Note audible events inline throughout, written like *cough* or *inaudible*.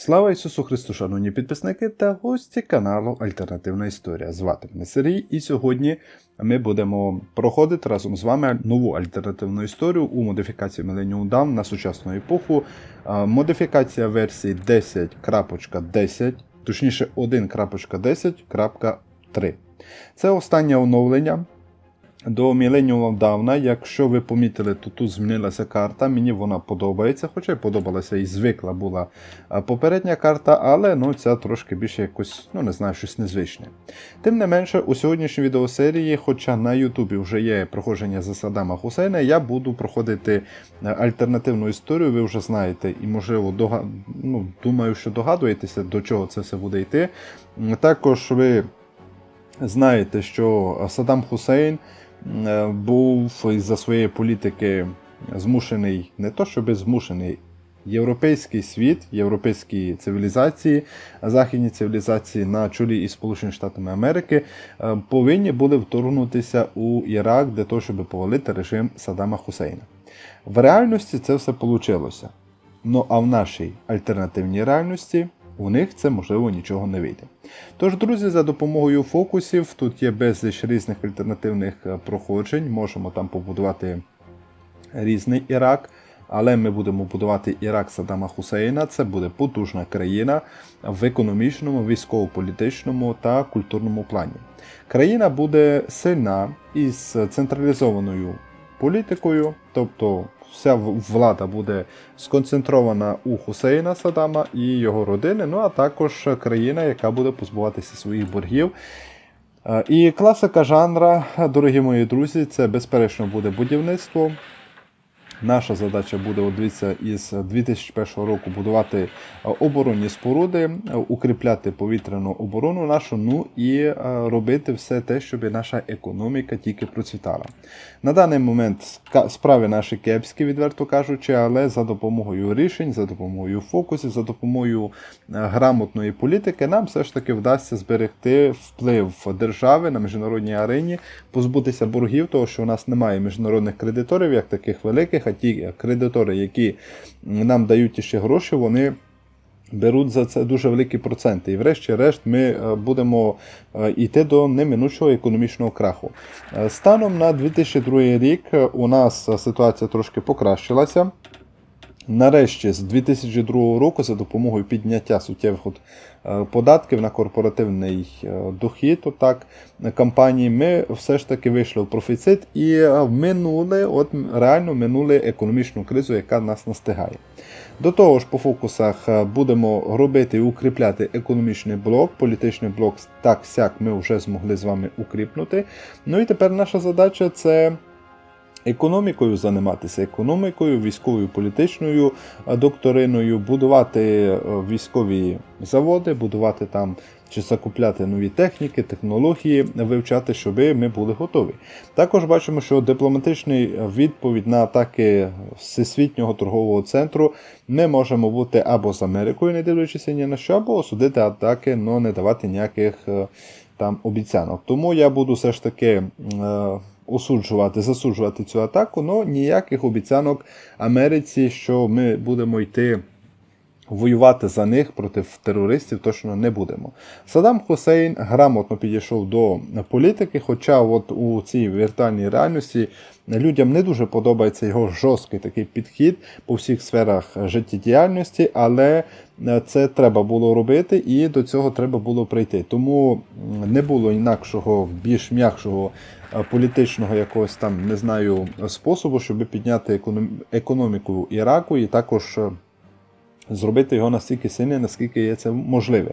Слава Ісусу Христу, шановні підписники та гості каналу Альтернативна Історія. Звати мене Сергій, і сьогодні ми будемо проходити разом з вами нову альтернативну історію у модифікації Millennium Dawn на сучасну епоху. Модифікація версії 10.10, точніше 1.10.3. Це останнє оновлення. До Millennium Dawn, якщо ви помітили, то тут змінилася карта. Мені вона подобається, хоча й подобалася і звикла була попередня карта, але ну, ця трошки більше якось, ну не знаю, щось незвичне. Тим не менше, у сьогоднішній відеосерії, хоча на Ютубі вже є проходження за Саддама Хусейна, я буду проходити е, альтернативну історію. Ви вже знаєте, і можливо, дога... ну, думаю, що догадуєтеся, до чого це все буде йти. Також ви знаєте, що Саддам Хусейн був із-за своєї політики змушений, не то щоб змушений, європейський світ, європейські цивілізації, західні цивілізації на чолі із Сполученими Штатами Америки е, повинні були вторгнутися у Ірак для того, щоб повалити режим Саддама Хусейна. В реальності це все вийшло. Ну а в нашій альтернативній реальності у них це можливо нічого не вийде. Тож, друзі, за допомогою фокусів тут є безліч різних альтернативних е, проходжень. Можемо там побудувати різний Ірак. Але ми будемо будувати Ірак Саддама Хусейна. Це буде потужна країна в економічному, військово-політичному та культурному плані. Країна буде сильна із централізованою політикою, тобто вся влада буде сконцентрована у Хусейна Садама і його родини, ну а також країна, яка буде позбуватися своїх боргів. Е, І класика жанра, дорогі мої друзі, це безперечно буде будівництво. Наша задача буде, от дивіться, із 2001 року будувати е, оборонні споруди, е, укріпляти повітряну оборону нашу, ну і е, робити все те, щоб наша економіка тільки процвітала. На даний момент справи наші кепські, відверто кажучи, але за допомогою рішень, за допомогою фокусів, за допомогою грамотної політики нам все ж таки вдасться зберегти вплив держави на міжнародній арені, позбутися боргів, того що у нас немає міжнародних кредиторів, як таких великих, а ті кредитори, які нам дають ще гроші, вони. Беруть за це дуже великі проценти, і врешті-решт ми е, будемо е, йти до неминучого економічного краху. Е, Станом на 2002 рік у нас ситуація трошки покращилася. Нарешті, з 2002 року, за допомогою підняття суттєвих от, е, податків на корпоративний е, дохід, отак, компанії, ми все ж таки вийшли в профіцит і е, минули, от реально минули економічну кризу, яка нас настигає. До того ж, по фокусах будемо робити і укріпляти економічний блок, політичний блок так сяк ми вже змогли з вами укріпнути. Ну і тепер наша задача це економікою займатися, економікою, військовою політичною е, докториною, будувати е, військові заводи, будувати там чи закупляти нові техніки, технології, вивчати, щоб ми були готові. Також бачимо, що дипломатичний відповідь на атаки Всесвітнього торгового центру ми можемо бути або з Америкою, не дивлячись ні на що, або осудити атаки, але не давати ніяких е, там обіцянок. Тому я буду все ж таки. Осуджувати, засуджувати цю атаку, але ніяких обіцянок Америці, що ми будемо йти воювати за них проти терористів точно не будемо. Саддам Хусейн грамотно підійшов до політики, хоча от у цій віртуальній реальності людям не дуже подобається його жорсткий такий підхід по всіх сферах життєдіяльності, але е, це треба було робити і до цього треба було прийти. Тому не було інакшого, більш м'якшого е, політичного якогось там, не знаю, способу, щоб підняти економіку Іраку і також. Зробити його настільки сильним, наскільки є це можливе.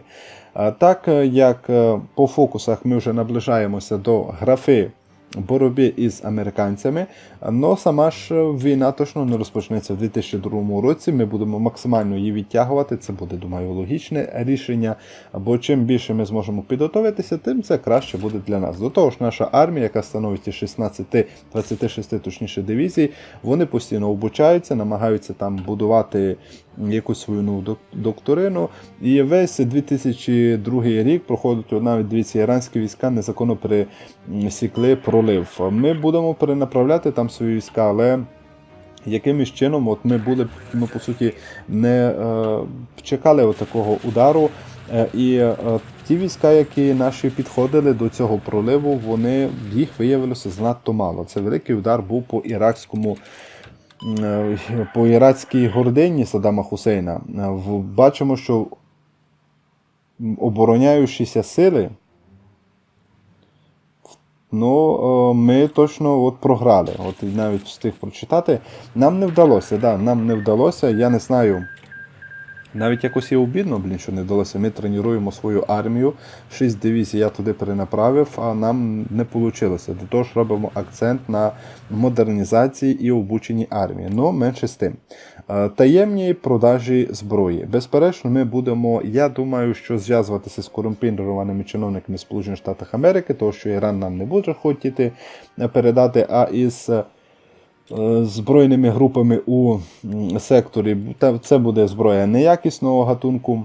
Так е, як е, по фокусах ми вже наближаємося до графи боротьби із американцями, але сама ж війна точно не розпочнеться в 2002 році. Ми будемо максимально її відтягувати. Це буде, думаю, логічне рішення. Бо чим більше ми зможемо підготуватися, тим це краще буде для нас. До того ж, наша армія, яка становить 16, 26 точніше дивізій, вони постійно обучаються, намагаються там будувати якусь свою нову докторину. І весь 2002 рік проходить навіть дивіться, іранські війська незаконно пересікли пролив. Ми будемо перенаправляти там свої війська, але якимось чином, от ми були ну, по суті, не е, чекали такого удару. Е, і е, ті війська, які наші підходили до цього проливу, вони їх виявилося занадто мало. Це великий удар був по іракському. е, По ірацькій гордині Саддама Хусейна Е, бачимо, що обороняючіся сили Ну, е, ми точно от програли. От навіть встиг прочитати. Нам не вдалося, да, нам не вдалося. Я не знаю. Навіть якось і обідно, блін, що не вдалося. Ми тренуємо свою армію. Шість дивізій я туди перенаправив, а нам не вийшло. До того ж робимо акцент на модернізації і обученні армії. Ну, менше з тим. Е, Таємні продажі зброї. Безперечно, ми будемо, я думаю, що зв'язуватися з корумпірованими чиновниками Сполучених Штатів Америки, тому що Іран нам не буде хотіти е, передати, а із е, збройними групами у секторі це буде зброя неякісного гатунку.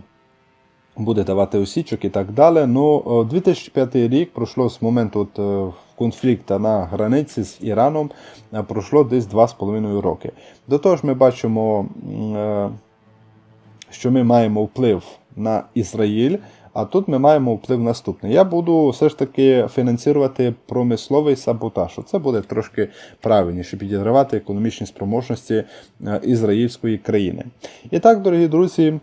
Буде давати осічок і так далі. Ну, е, 2005 рік пройшло з моменту от, е, конфлікту на границі з Іраном, е, пройшло десь 2,5 роки. До того ж, ми бачимо, е, що ми маємо вплив на Ізраїль, а тут ми маємо вплив наступний. Я буду все ж таки фінансувати промисловий саботаж. Це буде трошки правильніше підігравати економічні спроможності е, ізраїльської країни. І так, дорогі друзі,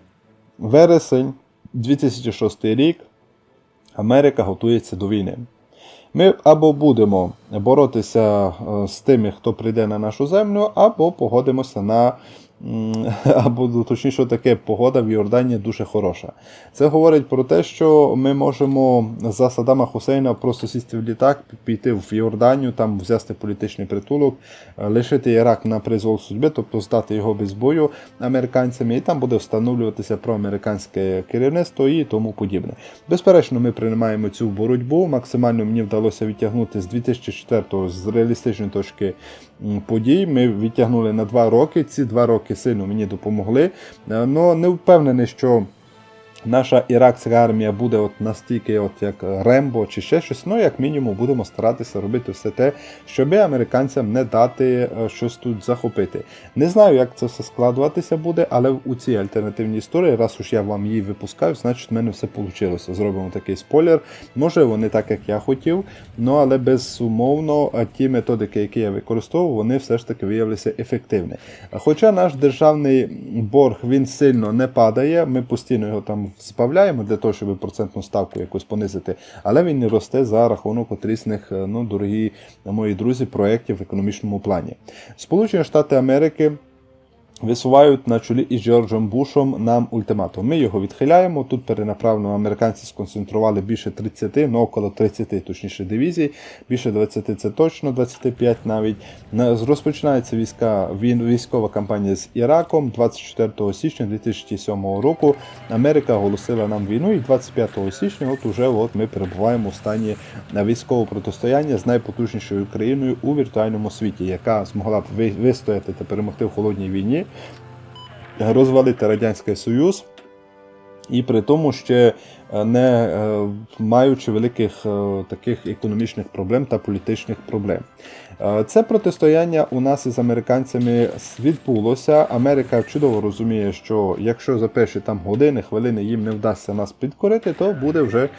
вересень 2006 рік Америка готується до війни. Ми або будемо боротися е, з тими, хто прийде на нашу землю, або погодимося на. *laughs* Або ну, точніше, таке погода в Йорданії дуже хороша. Це говорить про те, що ми можемо за Саддама Хусейна просто сісти в літак, піти в Йорданію, там взяти політичний притулок, е, лишити Ірак на призвол судьби, тобто здати його без бою американцями, і там буде встановлюватися проамериканське керівництво і тому подібне. Безперечно, ми приймаємо цю боротьбу. Максимально мені вдалося відтягнути з 2004 з реалістичної точки подій. Ми відтягнули на два роки. Ці два роки сильно мені допомогли. але не впевнений, що. Наша іракська армія буде от настільки, от як Рембо чи ще щось. Ну, як мінімум, будемо старатися робити все те, щоб американцям не дати е, щось тут захопити. Не знаю, як це все складуватися буде, але у цій альтернативній історії, раз уж я вам її випускаю, значить в мене все вийшло. Зробимо такий спойлер. Може, не так, як я хотів, ну але безумовно е, ті методики, які я використовував, вони все ж таки виявилися ефективні. Хоча наш державний борг він сильно не падає, ми постійно його там збавляємо для того, щоб процентну ставку якось понизити, але він не росте за рахунок отрісних, е, ну, дорогі мої друзі, проєктів в економічному плані. Сполучені Штати Америки. Висувають на чолі із Джорджем Бушом нам ультиматум. Ми його відхиляємо. Тут перенаправлено американці сконцентрували більше 30, ну около 30, точніше дивізій, більше 20 це точно, 25 навіть. Розпочинається війська, військова кампанія з Іраком 24 січня 2007 року. Америка оголосила нам війну, і 25 січня, от уже от ми перебуваємо в стані військового протистояння з найпотужнішою країною у віртуальному світі, яка змогла б ви- вистояти та перемогти в холодній війні розвалити Радянський Союз, і при тому ще е, не е, маючи великих е, таких економічних проблем та політичних проблем. Е, Це протистояння у нас із американцями відбулося. Америка чудово розуміє, що якщо за перші там години, хвилини їм не вдасться нас підкорити, то буде вже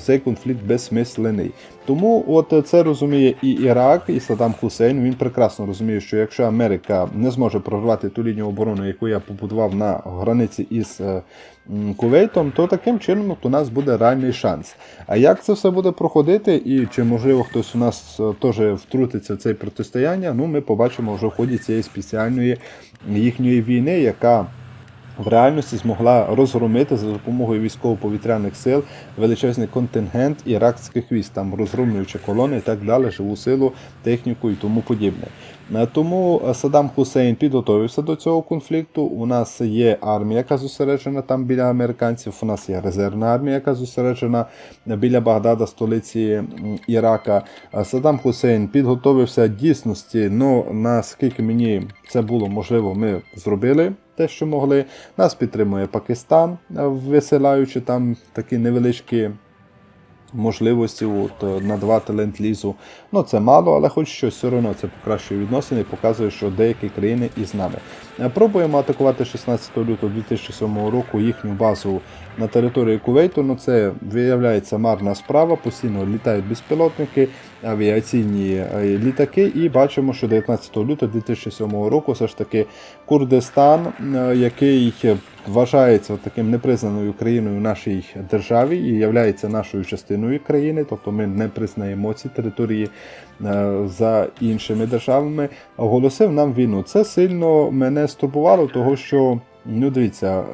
цей конфлікт безсмислений. Тому от це розуміє і Ірак, і Саддам Хусейн. Він прекрасно розуміє, що якщо Америка не зможе прорвати ту лінію оборони, яку я побудував на границі із е, Кувейтом, то таким чином от у нас буде реальний шанс. А як це все буде проходити, і чи можливо хтось у нас е, теж втрутиться в це протистояння, ну ми побачимо вже в ході цієї спеціальної їхньої війни, яка в реальності змогла розгромити за допомогою військово-повітряних сил величезний контингент іракських військ, там розгромлюючи колони і так далі, живу силу, техніку і тому подібне. Е, Тому Саддам Хусейн підготовився до цього конфлікту. У нас є армія, яка зосереджена там біля американців. У нас є резервна армія, яка зосереджена біля Багдада, столиці Ірака. Е, Саддам Хусейн підготовився дійсності. Ну наскільки мені це було можливо, ми зробили те, що могли. Нас підтримує Пакистан, висилаючи там такі невеличкі можливості от, е, надавати ленд-лізу. Ну це мало, але хоч щось все одно це покращує відносини і показує, що деякі країни із нами. Е, Пробуємо атакувати 16 лютого 2007 року їхню базу на території Кувейту. Ну це виявляється марна справа. Постійно літають безпілотники, авіаційні е, літаки, і бачимо, що 19 лютого 2007 року все ж таки Курдистан, який вважається таким непризнаною країною в нашій державі і є нашою частиною країни, тобто ми не признаємо ці території е, за іншими державами, оголосив нам війну. Це сильно мене стурбувало, того що ну дивіться.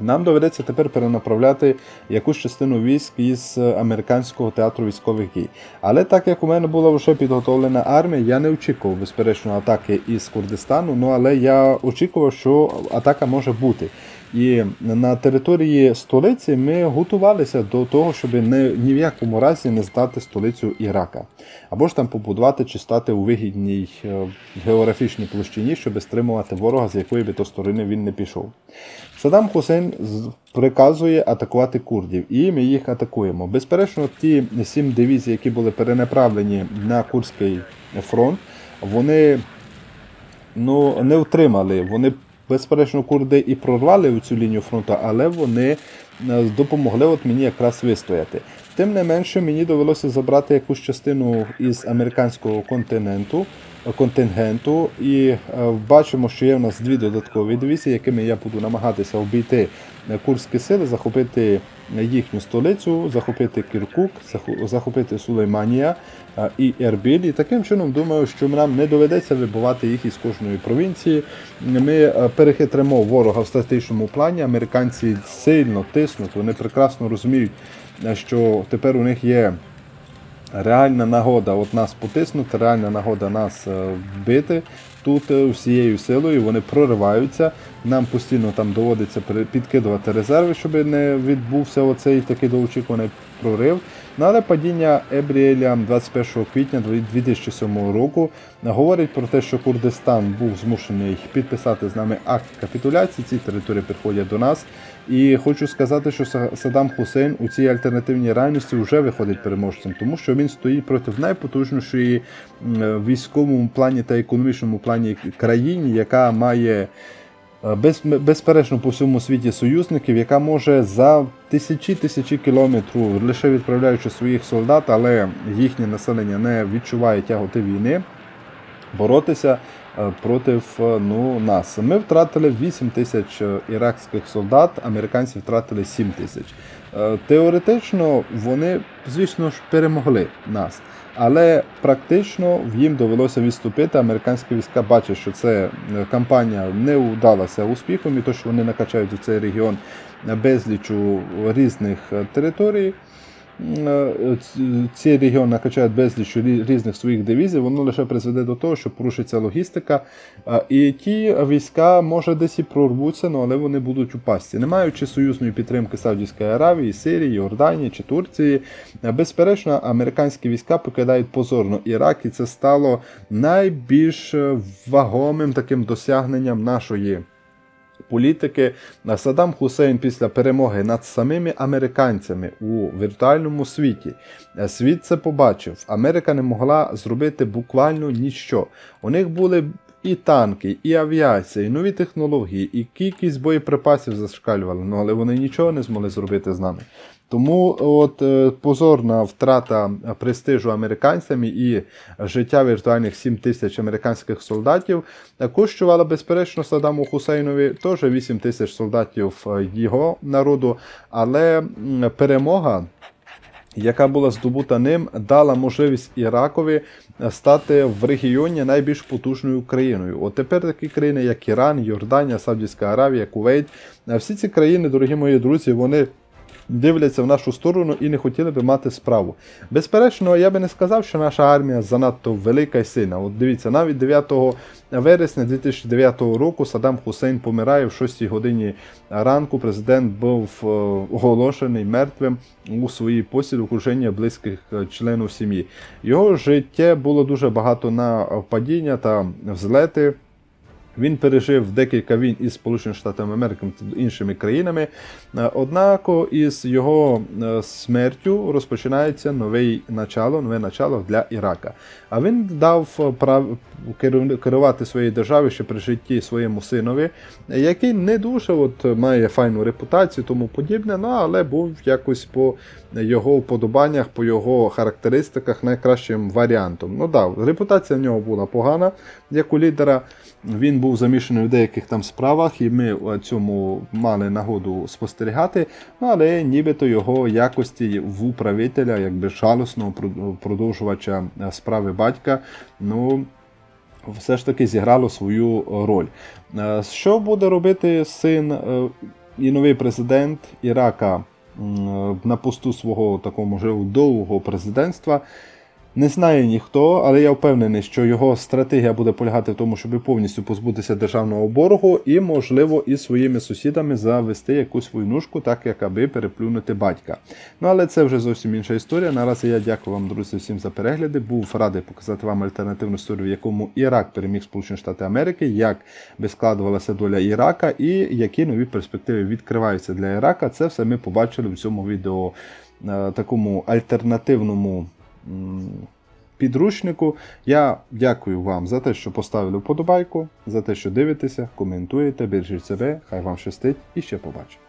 Е, нам доведеться тепер перенаправляти якусь частину військ із американського театру військових дій. Але так як у мене була вже підготовлена армія, я не очікував безперечно атаки із Курдистану. Ну але я очікував, що атака може бути. І на території столиці ми готувалися до того, щоб не, ні в якому разі не здати столицю Ірака, або ж там побудувати чи стати у вигідній е, географічній площині, щоб стримувати ворога, з якої би то сторони він не пішов. Саддам Хусейн приказує атакувати курдів, і ми їх атакуємо. Безперечно, ті сім дивізій, які були перенаправлені на Курський фронт, вони ну, не втримали. Вони, безперечно, курди і прорвали цю лінію фронту, але вони е, допомогли от мені якраз вистояти. Тим не менше, мені довелося забрати якусь частину із американського континенту. Контингенту, і е, бачимо, що є в нас дві додаткові дивізії, якими я буду намагатися обійти е, курські сили, захопити їхню столицю, захопити Кіркук, захопити Сулейманія е, і Ербіль. І таким чином думаю, що нам не доведеться вибивати їх із кожної провінції. Ми е, перехитримо ворога в стратегічному плані. Американці сильно тиснуть, вони прекрасно розуміють, е, що тепер у них є. Реальна нагода от нас потиснути, реальна нагода нас е, вбити тут е, всією силою. Вони прориваються. Нам постійно там доводиться підкидувати резерви, щоб не відбувся оцей такий довгоочікуваний прорив. Але падіння Ебріеля 21 квітня 2007 року говорить про те, що Курдистан був змушений підписати з нами акт капітуляції. Ці території приходять до нас. І хочу сказати, що Са- Саддам Хусейн у цій альтернативній реальності вже виходить переможцем, тому що він стоїть проти найпотужнішої е, військовому плані та економічному плані країні, яка має без, безперечно по всьому світі союзників, яка може за тисячі тисячі кілометрів, лише відправляючи своїх солдат, але їхнє населення не відчуває тяготи війни боротися е, проти е, ну, нас. Ми втратили 8 тисяч е, іракських солдат, американці втратили 7 тисяч. Е, Теоретично вони, звісно ж, перемогли нас. Але практично їм довелося відступити. Американські війська бачать, що це е, кампанія не вдалася успіхом, і то, що вони накачають у цей регіон безлічу різних е, територій. Е, ц- Цей регіон накачає безліч різних своїх дивізій, воно лише призведе до того, що порушиться логістика. е, І ті війська може десь і прорвуться, ну, але вони будуть у пастці. Не маючи союзної підтримки Саудівської Аравії, Сирії, Йорданії чи Турції, е, безперечно, американські війська покидають позорно Ірак, і це стало найбільш е, вагомим таким досягненням нашої політики Саддам Хусейн після перемоги над самими американцями у віртуальному світі. е, Світ це побачив. Америка не могла зробити буквально ніщо. У них були і танки, і авіація, і нові технології, і кількість боєприпасів зашкалювала, ну, але вони нічого не змогли зробити з нами. Тому от е, позорна втрата престижу американцями і життя віртуальних 7 тисяч американських солдатів. Коштувала безперечно Саддаму Хусейнові теж 8 тисяч солдатів е, його народу, але перемога яка була здобута ним, дала можливість Іракові е, стати в регіоні найбільш потужною країною. От тепер такі країни, як Іран, Йорданія, Саудівська Аравія, Кувейт, е, всі ці країни, дорогі мої друзі, вони. Дивляться в нашу сторону і не хотіли би мати справу. Безперечно, я би не сказав, що наша армія занадто велика і сильна. От дивіться, навіть 9 вересня 2009 року Саддам Хусейн помирає в 6 годині ранку. Президент був е, оголошений мертвим у своїй посілі окруження близьких е, членів сім'ї. Його життя було дуже багато на падіння та взлети. Він пережив декілька війн із Сполученими Штатами Америки та іншими країнами. Е, Однако із його е, смертю розпочинається нове начало, нове начало для Ірака. А він дав е, прав керувати своєю державою ще при житті своєму синові, який не дуже от, має файну репутацію, тому подібне, ну але був якось по його вподобаннях, по його характеристиках найкращим варіантом. Ну да, репутація в нього була погана, як у лідера. Він був замішаний в деяких там справах, і ми цьому мали нагоду спостерігати. Ну але нібито його якості в управителя, якби жалосного продовжувача е, справи батька. Ну, все ж таки зіграло свою роль. Е, Що буде робити син е, і новий президент Ірака на посту свого такого може довгого президентства? Не знає ніхто, але я впевнений, що його стратегія буде полягати в тому, щоб повністю позбутися державного боргу і, можливо, із своїми сусідами завести якусь войнушку, так як аби переплюнути батька. Ну але це вже зовсім інша історія. Наразі я дякую вам, друзі, всім за перегляди. Був радий показати вам альтернативну історію, в якому Ірак переміг Сполучені Штати Америки, як би складувалася доля Ірака і які нові перспективи відкриваються для Ірака. Це все ми побачили в цьому відео е, такому альтернативному підручнику. Я дякую вам за те, що поставили вподобайку, за те, що дивитеся, коментуєте, бережіть себе, хай вам щастить і ще побачимо.